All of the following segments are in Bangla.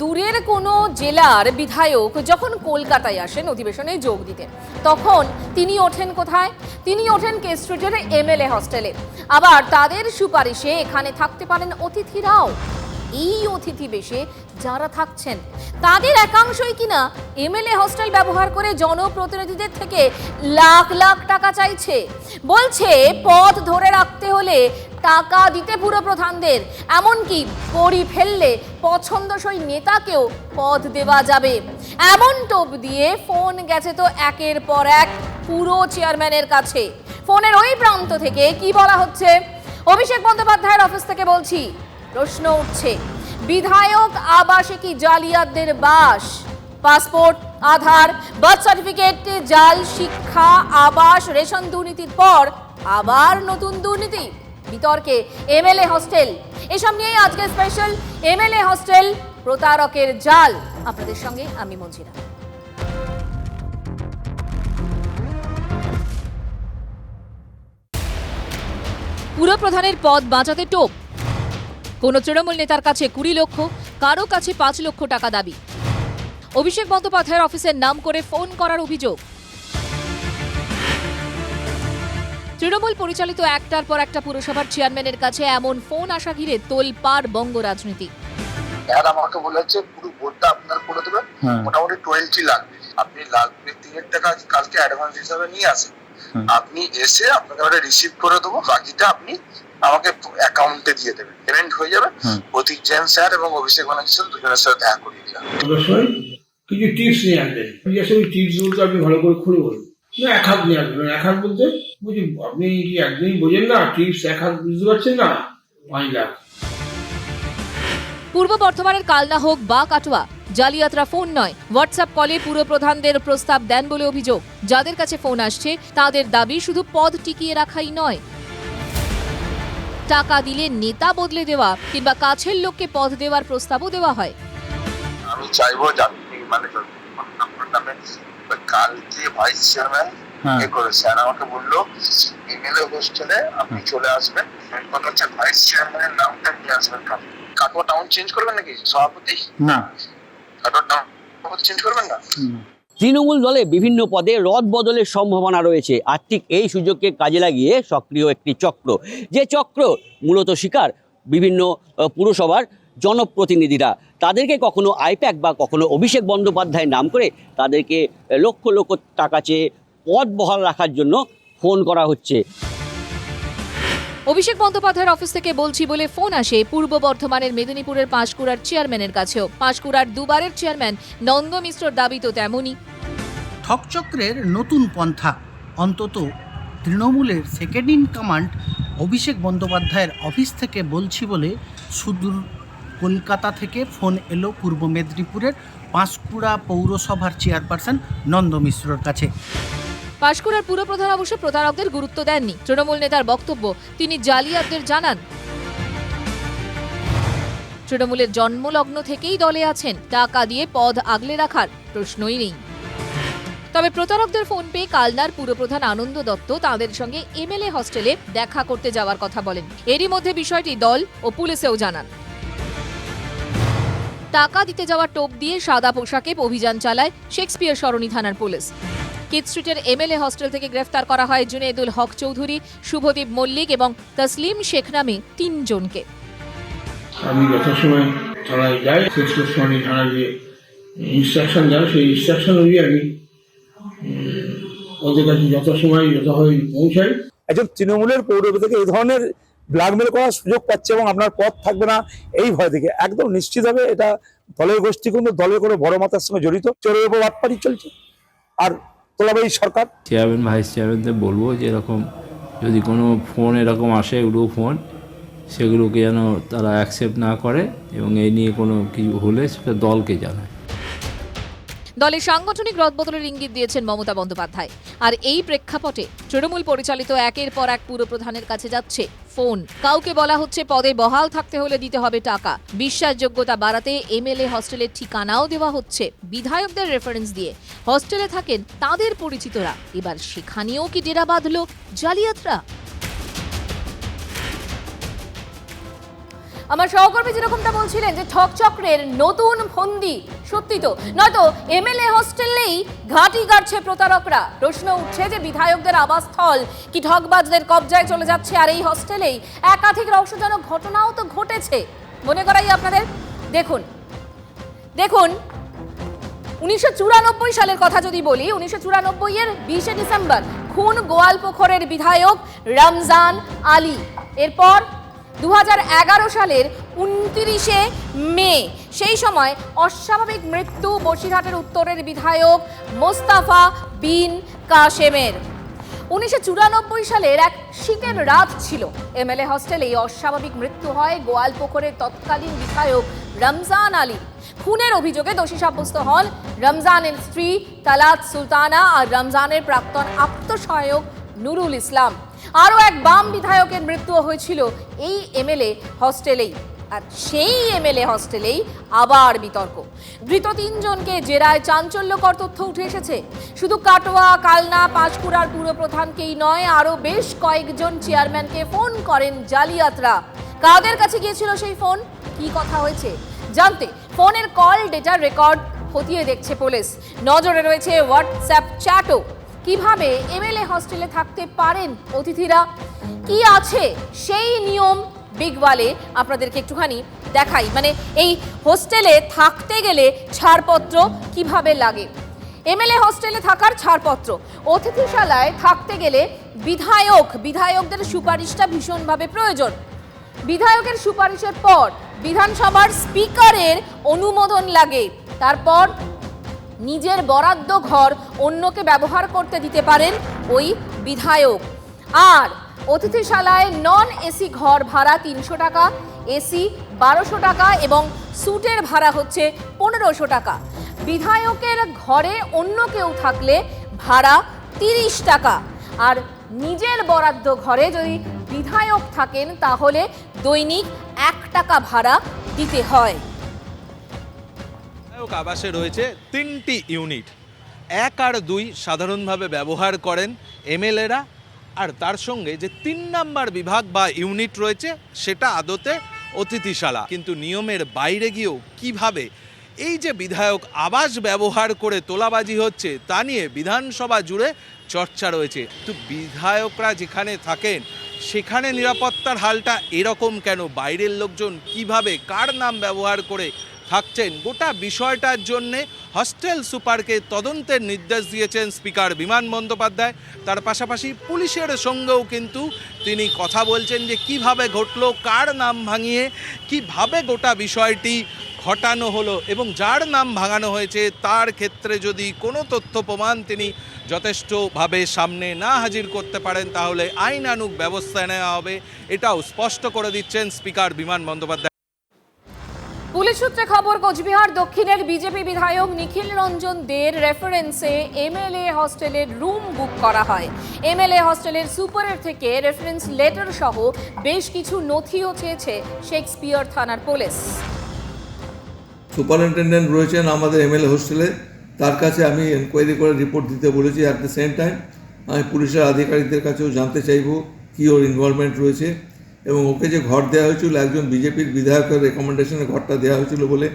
দূরের কোনো জেলার বিধায়ক যখন কলকাতায় আসেন অধিবেশনে যোগ দিতে, তখন তিনি ওঠেন কোথায়? তিনি ওঠেন কে স্ট্রিটের এমএলএ হস্টেলে। আবার তাদের সুপারিশে এখানে থাকতে পারেন অতিথিরাও। এই অতিথি বেশে যারা থাকছেন, তাদের একাংশই কিনা এমএলএ হস্টেল ব্যবহার করে জনপ্রতিনিধিদের থেকে লাখ লাখ টাকা চাইছে। বলছে, পথ ধরে রাখতে হলে টাকা দিতে পুরো প্রধানদের। এমনকি করি ফেললে পছন্দসই নেতাকেও পদ দেওয়া যাবে। এমন টোপ দিয়ে ফোন গেছে তো একের পর এক পুরো চেয়ারম্যানের কাছে। ফোনের ওই প্রান্ত থেকে কি বলা হচ্ছে? অভিষেক বন্দ্যোপাধ্যায়ের অফিস থেকে বলছি, প্রশ্ন উঠছে, বিধায়ক আবাসে কি জালিয়াতদের বাস, পাসপোর্ট, আধার, বার্থ সার্টিফিকেট, জাল, শিক্ষা, আবাস, রেশন দুর্নীতির পর আবার নতুন দুর্নীতি। বিতর্কে এমএলএ হস্টেল। এসব নিয়েই আজকে স্পেশাল এমএলএ হস্টেল প্রতারকের জাল। আপনাদের সঙ্গে আমি মঞ্জিরা পুরপ্রধানের পদ বাঁচাতে টোপ। কোন তৃণমূল নেতার কাছে কুড়ি লক্ষ, কারও কাছে পাঁচ লক্ষ টাকা দাবি। অভিষেক বন্দ্যোপাধ্যায়ের অফিসের নাম করে ফোন করার অভিযোগ। তৃণমূল পরিচালিত একটার পর একটা পুরসভার চেয়ারম্যানের কাছে এমন ফোন আসা ঘিরে তোলপাড় বঙ্গ রাজনীতি। স্যার আমাকে বলেছে পুরো বোর্ডটা আপনার করে দেবেন। হ্যাঁ। মোটামুটি টোয়েন্টি লাগবে আপনি লাগবে তিনের টাকা কালকে অ্যাডভান্স হিসাবে নিয়ে আসেন। আপনি এসে আপনাকে ওটা রিসিভ করে দেবো বাকিটা আপনি আমাকে অ্যাকাউন্টে দিয়ে দেবেন। পেমেন্ট হয়ে যাবে। হুম। প্রতীক জৈন স্যার এবং অভিষেক ব্যানার্জি স্যার দুজনের সাথে দেখা করিয়ে দিলাম। অবশ্যই। কিছু টিপস নিয়ে আসবেন। টিপস বলতে আপনি ভালো করে খুলে বলুন। এক হাত নিয়ে আসবেন। এক হাত বলতে বুঝি আপনি কি বোঝেন না? টিপস এক হাত বুঝতে পারছেন না? পাঁচ লাখ। পূর্ব বর্ধমানের কালনা হোক বা কাটোয়া জালিয়াতরা ফোন নয়। হোয়াটসঅ্যাপ কলে পুরপ্রধানদের প্রস্তাব দেন বলে অভিযোগ। যাদের কাছে ফোন আসছে তাদের দাবি শুধু পদ টিকিয়ে রাখাই নয়। টাকা দিলে নেতা বদলে দেওয়া কিংবা কাছের লোককে পদ দেওয়ার প্রস্তাবও দেওয়া হয়। আমি চাইব মানে কালকে ভাইস চেয়ারম্যান হ্যাঁ। এ করে স্যার আমাকে বলল হোস্টেলে আপনি চলে আসবেন। কথা হচ্ছে ভাইস চেয়ারম্যানের নামটা নিয়ে আসবেন কাটোয়া টাউন চেঞ্জ করবেন নাকি? সভাপতি? না। কাটোয়া টাউন সভাপতি চেঞ্জ করবেন না? তৃণমূল দলে বিভিন্ন পদে রদ বদলের সম্ভাবনা রয়েছে। আর ঠিক এই সুযোগকে কাজে লাগিয়ে সক্রিয় একটি চক্র। যে চক্র মূলত শিকার বিভিন্ন পুরসভার জনপ্রতিনিধিরা। তাদেরকে কখনো আইপ্যাক বা কখনো অভিষেক বন্দ্যোপাধ্যায় নাম করে তাদেরকে লক্ষ লক্ষ টাকা চেয়ে পদ বহাল রাখার জন্য ফোন করা হচ্ছে। অভিষেক বন্দ্যোপাধ্যায়ের অফিস থেকে বলছি বলে ফোন আসে পূর্ব বর্ধমানের মেদিনীপুরের পাঁশকুড়ার চেয়ারম্যানের কাছেও। পাঁশকুড়ার দুবারের চেয়ারম্যান নন্দ মিশ্রর দাবি তো তেমনই। ঠকচক্রের নতুন পন্থা অন্তত তৃণমূলের সেকেন্ড ইন কমান্ড অভিষেক বন্দ্যোপাধ্যায়ের অফিস থেকে বলছি বলে সুদূর কলকাতা থেকে ফোন এলো পূর্ব মেদিনীপুরের পাঁশকুড়া পৌরসভার চেয়ারপারসন নন্দ মিশ্রর কাছে। পাঁশকুড়ার পুরপ্রধান অবশ্য প্রতারকদের গুরুত্ব দেননি। তৃণমূল নেতার বক্তব্য তিনি জালিয়াতদের জানান। তৃণমূলের জন্মলগ্ন থেকেই দলে আছেন, টাকা দিয়ে পদ আগলে রাখার প্রশ্নই নেই। তবে প্রতারকদের ফোন পেয়ে কালনার পুরপ্রধান আনন্দ দত্ত তাদের সঙ্গে এমএলএ হস্টেলে দেখা করতে যাওয়ার কথা বলেন। এরই মধ্যে বিষয়টি দল ও পুলিশেও জানান। টাকা দিতে যাওয়ার টোপ দিয়ে সাদা পোশাকে অভিযান চালায় শেক্সপিয়ার সরণি থানার পুলিশ। কিড স্ট্রিটের এমএলএ হস্টেল থেকে গ্রেফতার করা হয় জুনেদুল হক চৌধুরী শুভদীপ মল্লিক এবং তসলিম শেখ নামে তিনজনকে। আমি যথাসময় থানায় যাই শ্রেষ্ঠ শ্রেণি থানায় যে ইনস্ট্রাকশন দেয় সেই ইনস্ট্রাকশন অনুযায়ী আমি ওদের কাছে যথাসময় যথাভাবে পৌঁছাই। একজন তৃণমূলের পৌরবী থেকে এই ধরনের ব্ল্যাকমেল করার সুযোগ পাচ্ছে এবং আপনার পথ থাকবে না এই ভয় থেকে একদম নিশ্চিতভাবে এটা দলের গোষ্ঠী কিন্তু দলের কোনো বড় মাতার সঙ্গে জড়িত। চোরের উপর বাটপাড়ি চলছে। আর তোলাবাই সরকার? চেয়ারম্যান ভাইস চেয়ারম্যানদের বলব যে এরকম যদি কোনো ফোন এরকম আসে এগুলো ফোন সেগুলোকে যেন তারা অ্যাকসেপ্ট না করে এবং এই নিয়ে কোনো কিছু হলে সেটা দলকে জানায়। দলের সাংগঠনিক রদবদলের ইঙ্গিত দিয়েছেন মমতা বন্দ্যোপাধ্যায়। আর এই প্রেক্ষাপটে তৃণমূল পরিচালিত একের পর এক পুরপ্রধানের কাছে যাচ্ছে ফোন। কাউকে বলা হচ্ছে পদে বহাল থাকতে হলে দিতে হবে টাকা। বিশ্বাসযোগ্যতা বাড়াতে এমএলএ হস্টেলের ঠিকানাও দেওয়া হচ্ছে বিধায়কদের রেফারেন্স দিয়ে। হস্টেলে থাকেন তাদের পরিচিতরা। এবার সেখানেও কি ডেরা বাঁধল জালিয়াতরা? আমার সহকর্মী যেরকমটা বলছিলেন যে ঠক চক্রের নতুন ফন্দি, সত্যি তো। নয়তো এমএলএ হস্টেলেই ঘাঁটি গাড়ছে প্রতারকরা। প্রশ্ন উঠছে যে বিধায়কদের আবাসস্থল কি ঠকবাজদের কবজায় চলে যাচ্ছে আর এই হস্টেলেই একাধিক রহস্যজনক ঘটনাও তো ঘটেছে। মনে করাই আপনাদের? দেখুন দেখুন, উনিশশো চুরানব্বই সালের কথা যদি বলি, উনিশশো চুরানব্বই এর বিশে ডিসেম্বর, খুন গোয়ালপোখরের বিধায়ক রমজান আলী। এরপর দু হাজার এগারো সালের উনত্রিশে মে, সেই সময় অস্বাভাবিক মৃত্যু বসিরহাটের উত্তরের বিধায়ক মোস্তাফা বিন কাশেমের। উনিশশো চুরানব্বই সালের এক শীতের রাত ছিল। এমএলএ হস্টেলে অস্বাভাবিক মৃত্যু হয় গোয়ালপোখরের তৎকালীন বিধায়ক রমজান আলী। খুনের অভিযোগে দোষী সাব্যস্ত হন রমজানের স্ত্রী তালাত সুলতানা আর রমজানের প্রাক্তন আত্মসহায়ক নুরুল ইসলাম। আরও এক বাম বিধায়কের মৃত্যু হয়েছিল এই এমএলএ হস্টেলেই। আর সেই এমএলএ হস্টেলেই আবার বিতর্ক। ধৃত তিনজনকে জেরায় চাঞ্চল্যকর তথ্য উঠে এসেছে। শুধু কাটোয়া, কালনা, পাঁশকুড়ার পুরপ্রধানকেই নয়, আরও বেশ কয়েকজন চেয়ারম্যানকে ফোন করেন জালিয়াতরা। কাদের কাছে গিয়েছিল সেই ফোন? কি কথা হয়েছে? জানতে ফোনের কল ডেটা রেকর্ড খতিয়ে দেখছে পুলিশ। নজরে রয়েছে হোয়াটসঅ্যাপ চ্যাটও। কীভাবে এমএলএ হস্টেলে থাকতে পারেন অতিথিরা? কি আছে সেই নিয়ম বিগওয়ালে আপনাদেরকে একটুখানি দেখাই। মানে এই হোস্টেলে থাকতে গেলে ছাড়পত্র কীভাবে লাগে? এমএলএ হোস্টেলে থাকার ছাড়পত্র। অতিথিশালায় থাকতে গেলে বিধায়ক, বিধায়কদের সুপারিশটা ভীষণভাবে প্রয়োজন। বিধায়কের সুপারিশের পর বিধানসভার স্পিকারের অনুমোদন লাগে। তারপর নিজের বরাদ্দ ঘর অন্যকে ব্যবহার করতে দিতে পারেন ওই বিধায়ক। আর অতিথিশালায় নন এসি ঘর ভাড়া তিনশো টাকা এসি বারোশো টাকা এবং স্যুটের ভাড়া হচ্ছে পনেরোশো টাকা। বিধায়কের ঘরে অন্য কেউ থাকলে ভাড়া তিরিশ টাকা। আর নিজের বরাদ্দ ঘরে যদি বিধায়ক থাকেন তাহলে দৈনিক এক টাকা ভাড়া দিতে হয়। বিধায়ক আবাসে রয়েছে তিনটি ইউনিট। এক আর দুই সাধারণভাবে ব্যবহার করেন এমএলএরা, আর তার সঙ্গে যে তিন নাম্বার বিভাগ বা ইউনিট রয়েছে, সেটা আদতে অতিথিশালা। কিন্তু নিয়মের বাইরে গিয়েও কীভাবে এই যে বিধায়ক আবাস ব্যবহার করে তোলাবাজি হচ্ছে, তা নিয়ে বিধানসভা জুড়ে চর্চা রয়েছে। তো বিধায়করা যেখানে থাকেন, সেখানে নিরাপত্তার হালটা এরকম কেন? বাইরের লোকজন কীভাবে, কার নাম ব্যবহার করে থাকছেন। গোটা বিষয়টার জন্যে হস্টেল সুপারকে তদন্তের নির্দেশ দিয়েছেন স্পিকার বিমান বন্দ্যোপাধ্যায়। তার পাশাপাশি পুলিশের সঙ্গেও কিন্তু তিনি কথা বলছেন যে কীভাবে ঘটলো, কার নাম ভাঙিয়ে, কীভাবে গোটা বিষয়টি ঘটানো হলো এবং যার নাম ভাঙানো হয়েছে, তার ক্ষেত্রে যদি কোনো তথ্য প্রমাণ তিনি যথেষ্টভাবে সামনে না হাজির করতে পারেন, তাহলে আইনানুগ ব্যবস্থা নেওয়া হবে। এটাও স্পষ্ট করে দিচ্ছেন স্পিকার বিমান বন্দ্যোপাধ্যায়। পুলিশ সূত্রে খবর, কোচবিহার দক্ষিণের বিজেপি বিধায়ক নিখিল রঞ্জন দের রেফারেন্সে এমএলএ হস্টেলের রুম বুক করা হয়। এমএলএ হস্টেলের সুপারের থেকে রেফারেন্স লেটার সহ বেশ কিছু নথিও চেয়েছে শেক্সপিয়ার থানার পুলিশ। সুপারিনটেন্ডেন্ট রয়েছেন আমাদের এমএলএ হোস্টেলে তার কাছে আমি এনকোয়ারি করে রিপোর্ট দিতে বলেছি। অ্যাট দ্য সেম টাইম আমি পুলিশের আধিকারিকদের কাছেও জানতে চাইব কী ওর ইনভলভমেন্ট রয়েছে। এবং ওকে যে ঘর দেওয়া হয়েছিল, একজন বিজেপির বিধায়কের রেকমেন্ডেশনে ঘরটা দেওয়া হয়েছিল বলে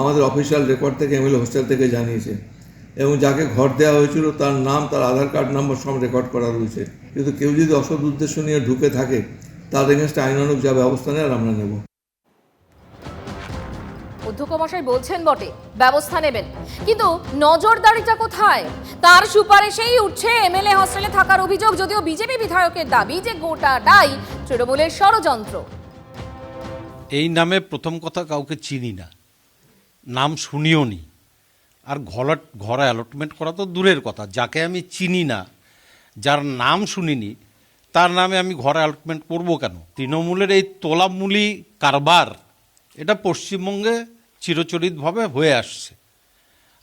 আমাদের অফিসিয়াল রেকর্ড থেকে এমএলএ হোস্টেল থেকে জানিয়েছে। এবং যাকে ঘর দেওয়া হয়েছিল, তার নাম, তার আধার কার্ড নাম্বার সব রেকর্ড করা রয়েছে। কিন্তু কেউ যদি অসৎ উদ্দেশ্য নিয়ে ঢুকে থাকে, তার এগেনস্টে আইনানুক যা ব্যবস্থা নেয় আর আমরা নেব। অধ্যক্ষ মশাই বলছেন বটে, ব্যবস্থা নেবেন। কিন্তু নজরদারিটা কোথায়? তার সুপারিশেই উঠছে এমএলএ হস্টেলে থাকার অভিযোগ, যদিও বিজেপি বিধায়কের দাবি যে গোটাটাই তৃণমূলের ষড়যন্ত্র। এই নামে প্রথম কথা কাউকে চিনি না, নাম শুনিও নি। আর ঘর ঘর অ্যালটমেন্ট করা তো দূরের কথা, যাকে আমি চিনি না, যার নাম শুনিনি, তার নামে আমি ঘর অ্যালটমেন্ট করব কেন? তৃণমূলের এই তোলামূলি কারবার, এটা পশ্চিমবঙ্গে চিরচরিতভাবে হয়ে আসছে।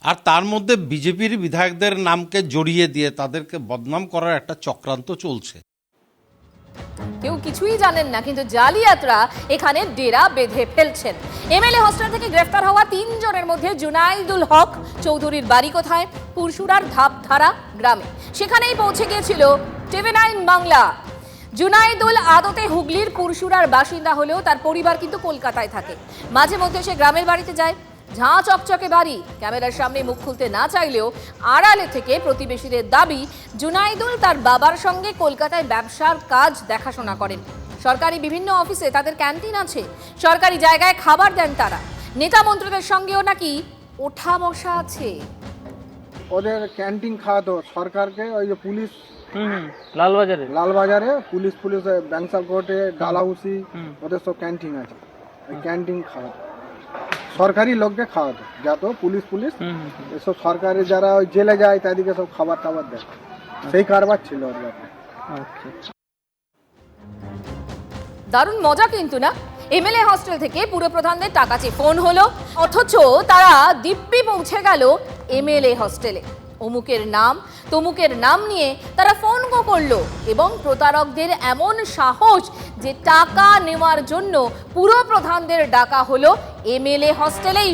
আর তার মধ্যে বিজেপির বিধায়কদের নামকে জড়িয়ে দিয়ে তাদেরকে বদনাম করার একটা চক্রান্ত চলছে। কেউ কিছুই জানেন না, কিন্তু জালিয়াতরা এখানে ডেরা বেঁধে ফেলছেন। এমএলএ হস্টেল থেকে গ্রেফতার হওয়া তিনজনের মধ্যে জুনাইদুল হক চৌধুরীর বাড়ি কোথায়? পুরসুরার ধাপধারা গ্রামে। সেখানেই পৌঁছে গিয়েছিল টিভি নাইন বাংলা। জুনাইদুল আদতে হুগলির পুরসুরার বাসিন্দা হলেও তার পরিবার কিন্তু কলকাতায় থাকে। মাঝে মধ্যে সে গ্রামের বাড়িতে যায়। ঝাঁ চকচকে বাড়ি। ক্যামেরার সামনে মুখ খুলতে না চাইলেও আড়ালে থেকে প্রতিবেশীদের দাবি, জুনাইদুল তার বাবার সঙ্গে কলকাতায় ব্যবসার কাজ দেখাশোনা করেন। সরকারি বিভিন্ন অফিসে তাদের ক্যান্টিন আছে। সরকারি জায়গায় খাবার দেন তারা। নেতা মন্ত্রীদের সঙ্গেও নাকি ওঠা বসা আছে। ওদের ক্যান্টিন খাওয়াতো সরকারকে ওই যে পুলিশ লালবাজারে? লালবাজারে পুলিশ পুলিশ ব্যাংসাল কোর্টে ডালাউসি ওদের সব ক্যান্টিন আছে। ওই ক্যান্টিন খাওয়াতো সরকারি লোককে খাওয়াতো যাতো পুলিশ পুলিশ। এসব সরকারি যারা ওই জেলে যায় তাদেরকে সব খাবার টাবার দেয়। সেই কারবার ছিল ওর ব্যাপারে। দারুণ মজা কিন্তু না? এমএলএ হস্টেল থেকে পুরপ্রধানদের টাকা চেয়ে ফোন হলো, অথচ তারা দিব্যি পৌঁছে গেল এমএলএ হস্টেলে। অমুকের নাম, তমুকের নাম নিয়ে তারা ফোন করল এবং প্রতারকদের এমন সাহস যে টাকা নেওয়ার জন্য পুরপ্রধানদের ডাকা হলো এমএলএ হস্টেলেই।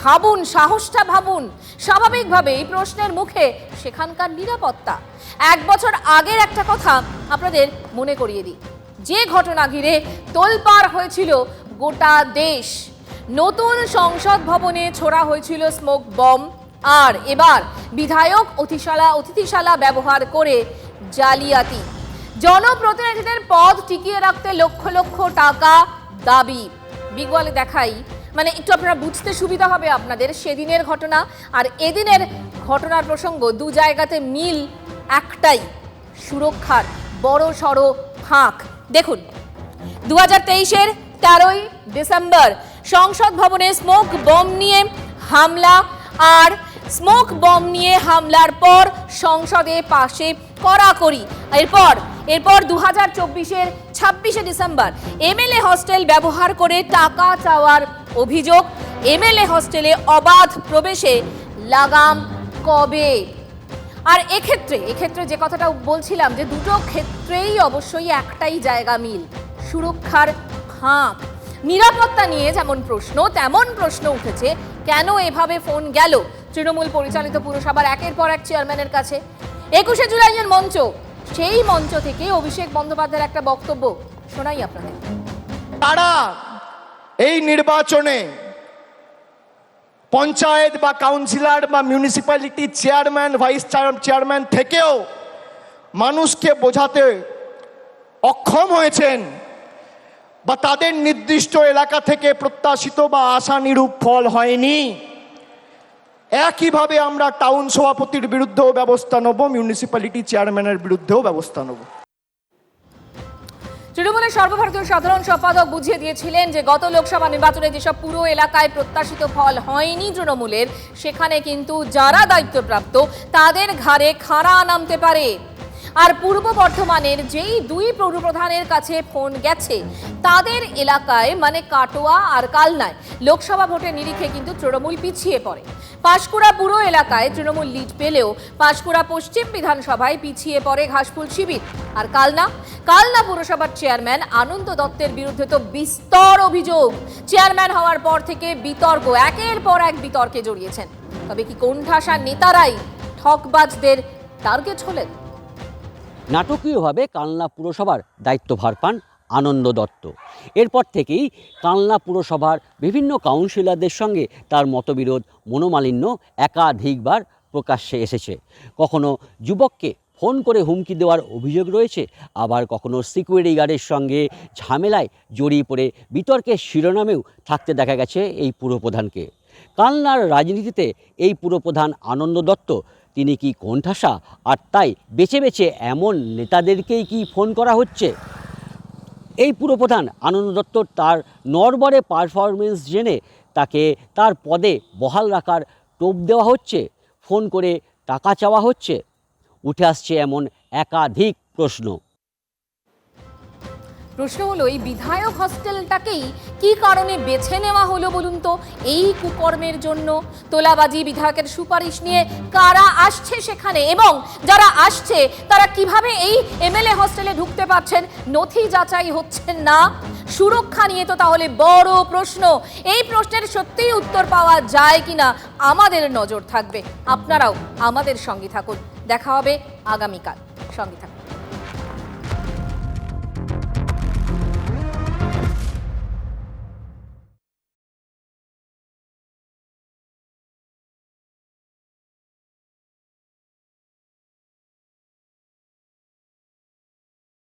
ভাবুন, সাহসটা ভাবুন। স্বাভাবিকভাবে এই প্রশ্নের মুখে সেখানকার নিরাপত্তা। এক বছর আগের একটা কথা আপনাদের মনে করিয়ে দিই। যে ঘটনা ঘিরে তোলপাড় হয়েছিল গোটা দেশ। নতুন সংসদ ভবনে ছোড়া হয়েছিল স্মোক বম আর এবার বিধায়ক অতিশালা, অতিথিশালা ব্যবহার করে জালিয়াতি। জনপ্রতিনিধিদের পদ টিকিয়ে রাখতে লক্ষ লক্ষ টাকা দাবি। বিগওয়ালে দেখাই মানে একটু আপনারা বুঝতে সুবিধা হবে আপনাদের সেদিনের ঘটনা। আর এদিনের ঘটনার প্রসঙ্গ, দু জায়গাতে মিল একটাই, সুরক্ষার বড় সড়ো ফাঁক। দেখুন দু হাজার তেইশের তেরোই ডিসেম্বর সংসদ ভবনে স্মোক বম নিয়ে হামলা আর স্মোক বম নিয়ে হামলার পর সংসদে পাশে কড়াকড়ি। এরপর এরপর দু হাজার চব্বিশের ছাব্বিশে ডিসেম্বর এমএলএ হস্টেল ব্যবহার করে টাকা চাওয়ার অভিযোগ। এমএলএ হস্টেলে অবাধ প্রবেশে লাগাম কবে? আর এক্ষেত্রে এক্ষেত্রে যে কথাটা বলছিলাম যে দুটো ক্ষেত্রেই অবশ্যই একটাই জায়গা মিল, সুরক্ষার ফাঁক নিরাপত্তা নিয়ে যেমন প্রশ্ন, তেমন প্রশ্ন উঠেছে, কেন এভাবে ফোন গেল? তৃণমূল পরিচালিত পুরসভার একের পর এক চেয়ারম্যানের কাছে। একুশে জুলাইয়ের মঞ্চ, সেই মঞ্চ থেকে অভিষেক বন্দ্যোপাধ্যায়ের একটা বক্তব্য শোনাই আপনাদের। তারা এই নির্বাচনে পঞ্চায়েত বা কাউন্সিলর বা মিউনিসিপ্যালিটি চেয়ারম্যান ভাইস চেয়ারম্যান থেকেও মানুষকে বোঝাতে অক্ষম হয়েছেন বা তাদের নির্দিষ্ট এলাকা থেকে প্রত্যাশিত বা আশানিরূপ ফল হয়নি। একইভাবে আমরা টাউন সভাপতির বিরুদ্ধেও ব্যবস্থা নেব মিউনিসিপ্যালিটি চেয়ারম্যানের বিরুদ্ধেও ব্যবস্থা নেব। তৃণমূলের সর্বভারতীয় সাধারণ সম্পাদক বুঝিয়ে দিয়েছিলেন যে গত লোকসভা নির্বাচনে যেসব পুরো এলাকায় প্রত্যাশিত ফল হয়নি তৃণমূলের, সেখানে কিন্তু যারা দায়িত্বপ্রাপ্ত, তাদের ঘাড়ে খাড়া নামতে পারে। আর পূর্ব বর্ধমানের যেই দুই পৌরপ্রধানের কাছে ফোন গেছে, তাদের এলাকায় মানে কাটোয়া আর কালনায় লোকসভা ভোটের নিরিখে কিন্তু তৃণমূল পিছিয়ে পড়ে। পাঁশকুড়া পুরো এলাকায় তৃণমূল লিড পেলেও পাঁশকুড়া পশ্চিম বিধানসভায় পিছিয়ে পড়ে ঘাসফুল শিবির। আর কালনা কালনা পুরসভার চেয়ারম্যান আনন্দ দত্তের বিরুদ্ধে তো বিস্তর অভিযোগ। চেয়ারম্যান হওয়ার পর থেকে বিতর্ক, একের পর এক বিতর্কে জড়িয়েছেন। তবে কি কোণঠাসা নেতারাই ঠকবাজদের টার্গেট হলেন? নাটকীয়ভাবে কালনা পুরসভার দায়িত্বভার পান আনন্দ দত্ত। এরপর থেকেই কালনা পুরসভার বিভিন্ন কাউন্সিলরদের সঙ্গে তার মতবিরোধ মনোমালিন্য একাধিকবার প্রকাশ্যে এসেছে। কখনো যুবককে ফোন করে হুমকি দেওয়ার অভিযোগ রয়েছে, আবার কখনো সিকিউরিটি গার্ডের সঙ্গে ঝামেলায় জড়িয়ে পড়ে বিতর্কের শিরোনামেও থাকতে দেখা গেছে এই পুরপ্রধানকে। কালনার রাজনীতিতে এই পুরপ্রধান আনন্দ দত্ত তিনি কি কোণঠাসা? আর তাই বেছে বেছে এমন নেতাদেরকেই কি ফোন করা হচ্ছে? এই পুরপ্রধান আনন্দ দত্ত তার নরবরে পারফরমেন্স জেনে তাকে তার পদে বহাল রাখার টোপ দেওয়া হচ্ছে, ফোন করে টাকা চাওয়া হচ্ছে। উঠে আসছে এমন একাধিক প্রশ্ন। প্রশ্ন হলো, এই বিধায়ক হস্টেলটাকেই কি কারণে বেছে নেওয়া হলো বলুন তো? এই কুকর্মের জন্য তোলাবাজি বিধায়কের সুপারিশ নিয়ে কারা আসছে সেখানে এবং যারা আসছে, তারা কীভাবে এই এমএলএ হস্টেলে ঢুকতে পারছেন? নথি যাচাই হচ্ছেন না। সুরক্ষা নিয়ে তো তাহলে বড় প্রশ্ন। এই প্রশ্নের সত্যিই উত্তর পাওয়া যায় কিনা আমাদের নজর থাকবে। আপনারাও আমাদের সঙ্গে থাকুন। দেখা হবে আগামীকাল। সঙ্গে থাকুন।